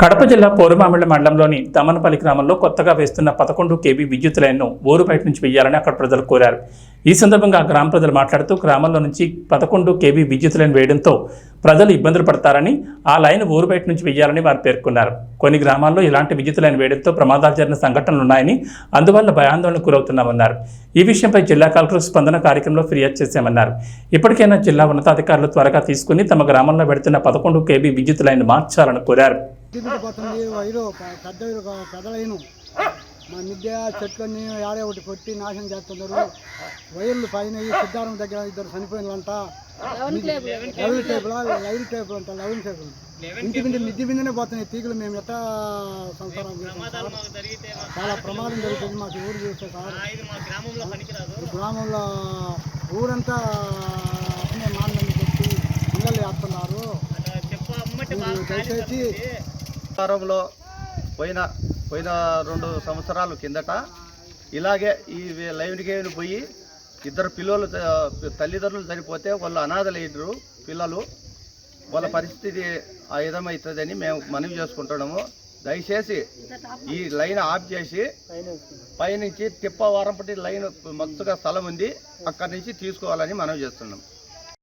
కడప జిల్లా పోరుమామిళ్ళ మండలంలోని దమనపల్లి గ్రామంలో కొత్తగా వేస్తున్న పదకొండు కేబీ విద్యుత్ లైన్ను ఊరు బయట నుంచి వేయాలని అక్కడ ప్రజలు కోరారు. ఈ సందర్భంగా గ్రామ ప్రజలు మాట్లాడుతూ గ్రామంలో నుంచి పదకొండు కేబీ విద్యుత్ లైన్ వేయడంతో ప్రజలు ఇబ్బందులు పడతారని ఆ లైన్ ఊరు బయట నుంచి వేయాలని వారు పేర్కొన్నారు. కొన్ని గ్రామాల్లో ఇలాంటి విద్యుత్ లైన్ వేయడంతో ప్రమాదాలు జరిగిన సంఘటనలు ఉన్నాయని అందువల్ల భయాందోళనకు గురవుతున్నామన్నారు. ఈ విషయంపై జిల్లా కలెక్టర్ స్పందన కార్యక్రమంలో ఫిర్యాదు చేశామన్నారు. ఇప్పటికైనా జిల్లా ఉన్నతాధికారులు త్వరగా తీసుకుని తమ గ్రామంలో పెడుతున్న పదకొండు కేబీ విద్యుత్ లైన్ మార్చాలని కోరారు. పోతుంది వైరు పెద్ద వైరు క- పెద్ద లైను మా మిద్దె చెట్లన్నీ ఆడే ఒకటి కొట్టి నాశనం చేస్తున్నారు. వైర్లు పైన సిద్ధారం దగ్గర ఇద్దరు చనిపోయినంట లెవెన్ టేబుల్ లైన్ టేబుల్ అంట లెవెన్ టేబుల్. ఇంటి మీద మిద్ది మీదనే పోతున్నాయి తీగలు. మేము ఎట్టా సంసారం చాలా ప్రమాదం జరుగుతుంది మాకు ఊరు చూస్తే సార్? గ్రామంలో ఊరంతా అట్నే మానని పెట్టి పిల్లలు వేస్తున్నారు దయచేసి వారంలో పోయిన పోయిన రెండు సంవత్సరాల కిందట ఇలాగే ఈ లైవ్ పోయి ఇద్దరు పిల్లలు తల్లిదండ్రులు చనిపోతే వాళ్ళు అనాథలైనరు పిల్లలు. వాళ్ళ పరిస్థితి ఆ విధమవుతుందని మేము మనవి చేసుకుంటున్నాము. దయచేసి ఈ లైన్ ఆఫ్ చేసి పైనుంచి తిప్ప వారంపటి లైన్ మస్తుగా స్థలం ఉంది. అక్కడి నుంచి తీసుకోవాలని మనవి చేస్తున్నాం.